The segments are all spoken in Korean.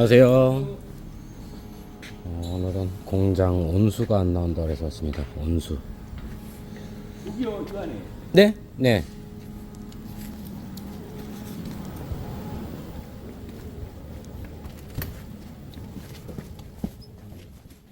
안녕하세요. 어, 오늘은 공장 온수가 안 나온다 그래서 왔습니다. 온수. 여기요 이 안에 네? 네.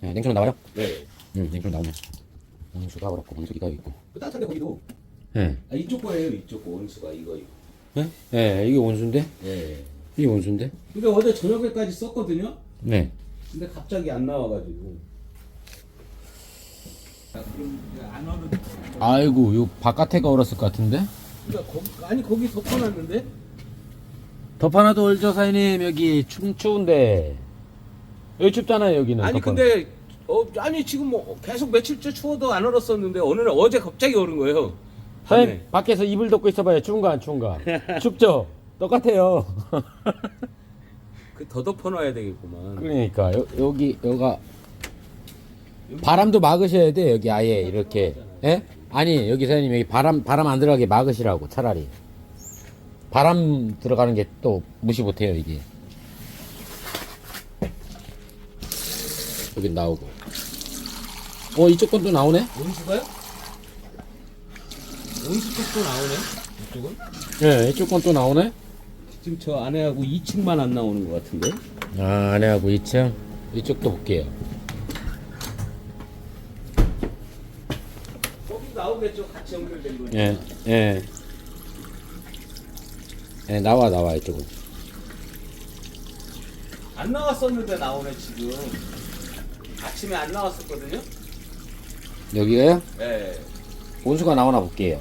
네, 냉수는 나와요? 네 응, 냉수는 나오네. 온수가 그렇고 온수기가 있고. 그 따뜻한데 거기도 네. 아 이쪽 거예요 이쪽 거 온수가 이거 네? 네, 이게 온수인데? 네 이게 온수인데? 근데 어제 저녁에까지 썼거든요 네. 근데 갑자기 안 나와가지고 아, 아이고, 요 바깥에가 얼었을 것 같은데? 그러니까 거기, 아니 거기 덮어놨는데 덮어놔도 얼죠, 사장님. 여기 춥, 추운데. 여기 춥잖아요, 여기는. 아니 덮어- 근데 어 아니 지금 뭐 계속 며칠째 추워도 안 얼었었는데 어느 날 어제 갑자기 얼은 거예요 사장님. 밖에서 이불 덮고 있어봐요 추운가 안 추운가 춥죠 똑같아요. 그더 덮어놔야 되겠구만. 그러니까 여, 여기 여가 바람도 막으셔야 돼 여기 아예 이렇게. 예? 아니 여기 사장님 여기 바람 바람 안 들어가게 막으시라고 차라리. 바람 들어가는 게 또 무시 못해요 이게. 여기 나오고. 어 이쪽 건도 나오네? 온수가요? 온수 쪽도 나오네? 이쪽은? 예 이쪽 건 또 나오네 지금 저 아내하고 2층만 안 나오는 것 같은데 아 안에하고 2층 이쪽도 볼게요 거기 나오겠죠 같이 연결된 거 예, 예. 예, 나와, 나와, 이쪽은. 안 나왔었는데 나오네 지금 아침에 안 나왔었거든요 여기가요? 네 온수가 나오나 볼게요.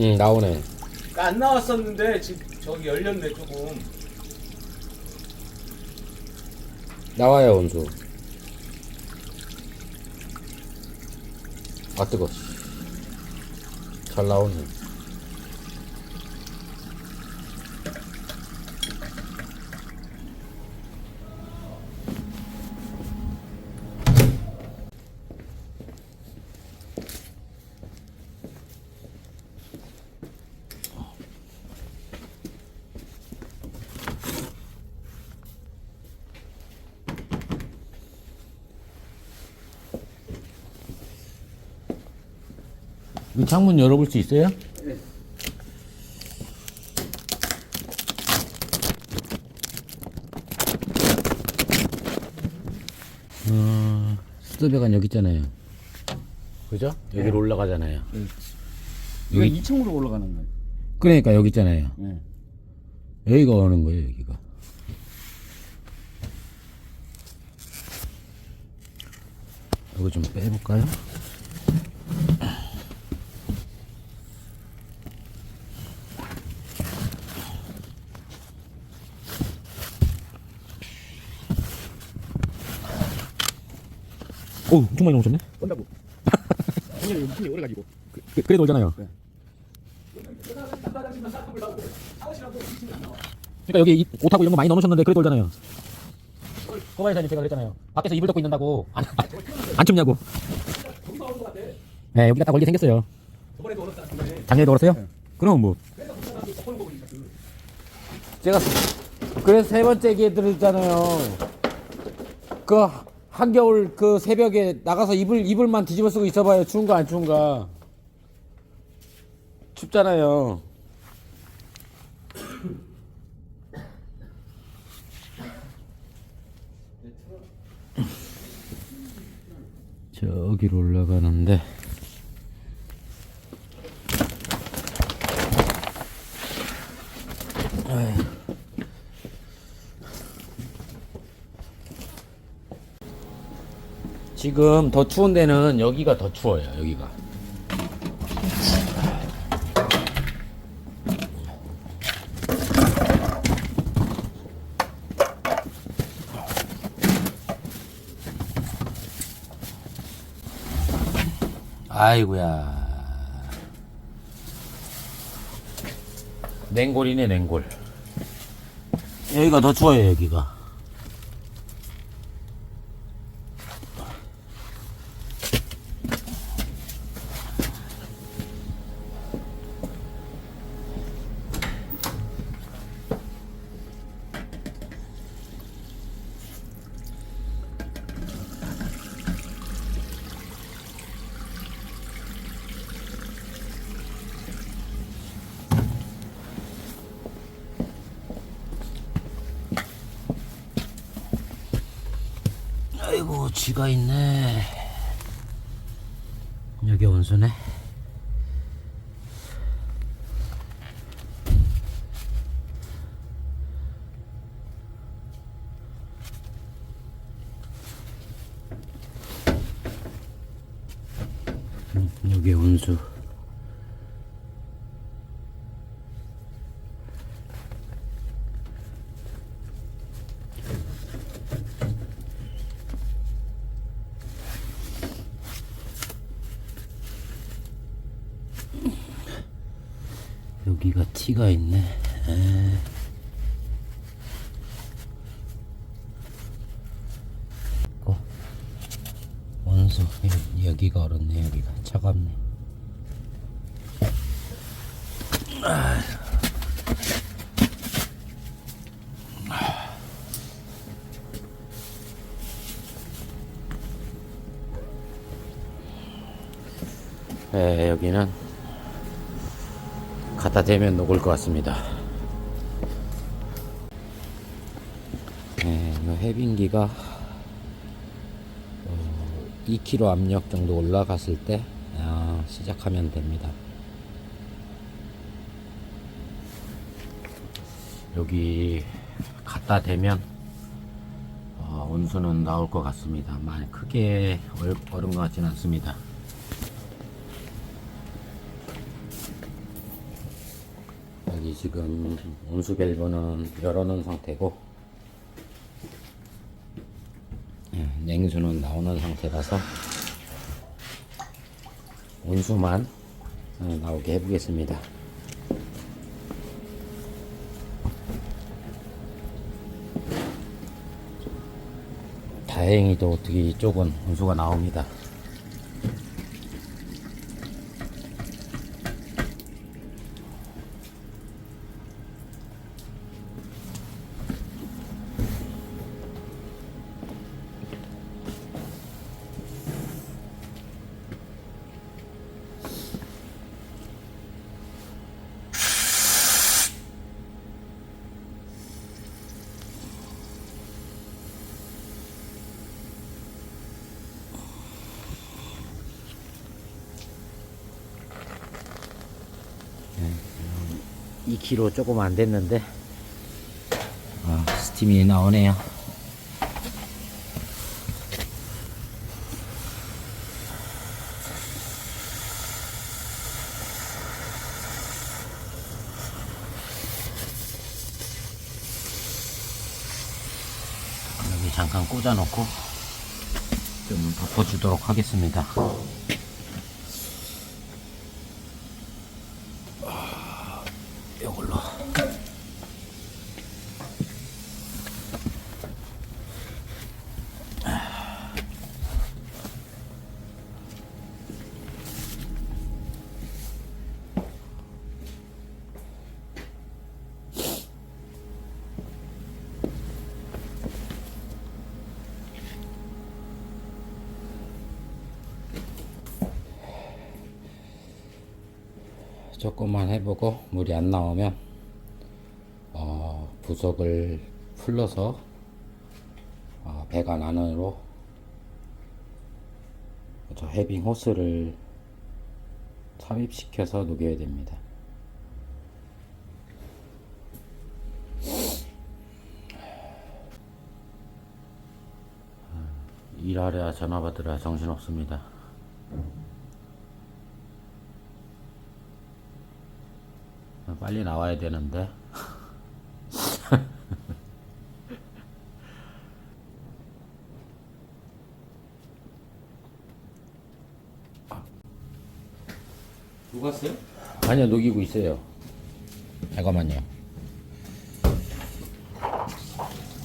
응, 나오네. 그러니까 안 나왔었는데 지금 저기 열렸네 조금 나와요, 온수. 아, 뜨거. 잘 나오네. 이 창문 열어볼 수 있어요? 어, 수도배관 여기 있잖아요. 그죠? 여기로 올라가잖아요. 이거 여기- 2층으로 올라가는 거예요 그러니까 여기 있잖아요. 네. 여기가 오는 거예요, 여기가. 이거 좀 빼볼까요? 오, 엄청 많이 넘으셨네? 온다고 그냥 무슨 오래 가지고 그, 그래도 올잖아요. 그러니까 여기 이- 옷하고 이런 거 많이 넣으셨는데 그래도 올잖아요. 꼬마이 사님 제가 그랬잖아요. 밖에서 이불 덮고 있는다고 안, 안 춥냐고. 네, 여기가 딱 걸리 생겼어요. 저번에도 얼었다 그래 작년에도 얼었어요? 그럼 뭐. 제가 그래서 세 번째 기회 들었잖아요. 그 한겨울 그 새벽에 나가서 이불 이불만 뒤집어 쓰고 있어봐요. 추운가 안 추운가. 춥잖아요. 저기로 올라가는데. 지금 더 추운 데는 여기가 더 추워요. 여기가. 아이고야. 냉골이네, 냉골. 여기가 더 추워요, 여기가. 아이고 쥐가 있네. 여기 온수네. 음, 여기 온수 여기가 티가 있네. 에. 어. 원수 여- 여기가 얼었네 여기가 차갑네. 에, 여기는 갖다 대면 녹을 것 같습니다. 네, 이 해빙기가 어, 2kg 압력 정도 올라갔을 때 아, 시작하면 됩니다. 여기 갖다 대면 어, 온수는 나올 것 같습니다. 많이 크게 얼, 얼은 것 같지는 않습니다. 여기 지금 온수 밸브는 열어놓은 상태고 예, 냉수는 나오는 상태라서 온수만 어, 나오게 해보겠습니다. 다행히도 어떻게 이쪽은 온수가 나옵니다. 2kg 조금 안 됐는데 아, 스팀이 나오네요. 여기 잠깐 꽂아놓고 좀 덮어주도록 하겠습니다. 이걸로 조금만 해보고 물이 안 나오면 어, 부속을 풀러서 어, 배관 안으로 저 해빙 호스를 삽입시켜서 녹여야 됩니다. 일하랴 전화 받으랴 정신없습니다. 빨리 나와야 되는데. 녹았어요? 아니요 녹이고 있어요. 잠깐만요.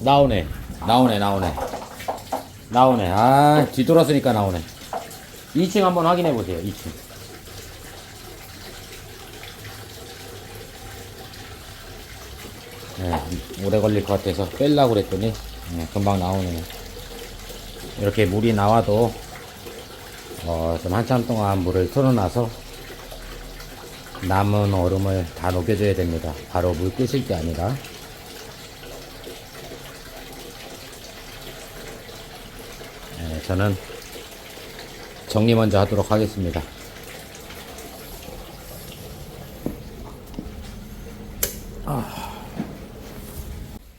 나오네. 나오네 나오네. 나오네. 아 뒤돌았으니까 나오네. 2층 한번 확인해 보세요 2층 네, 오래 걸릴 것 같아서 뺄라고 그랬더니 네, 금방 나오네요 이렇게 물이 나와도 어, 좀 한참 동안 물을 틀어놔서 남은 얼음을 다 녹여줘야 됩니다. 바로 물 끄실 게 아니라. 저는 정리 먼저 하도록 하겠습니다.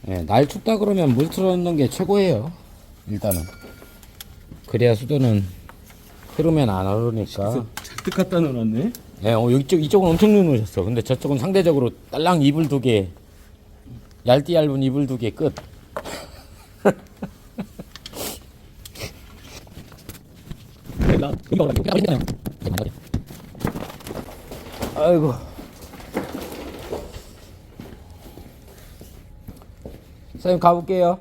예, 날 춥다 그러면 물 틀어놓는 게 최고예요. 일단은. 그래야 수도는 흐르면 안 흐르니까. 잔뜩 갖다 놓았네. 예, 어, 이쪽, 이쪽은 엄청 누누셨어. 근데 저쪽은 상대적으로 딸랑 이불 두 개, 얇디 얇은 이불 두 개 끝. 아이고. 선생님 가볼게요.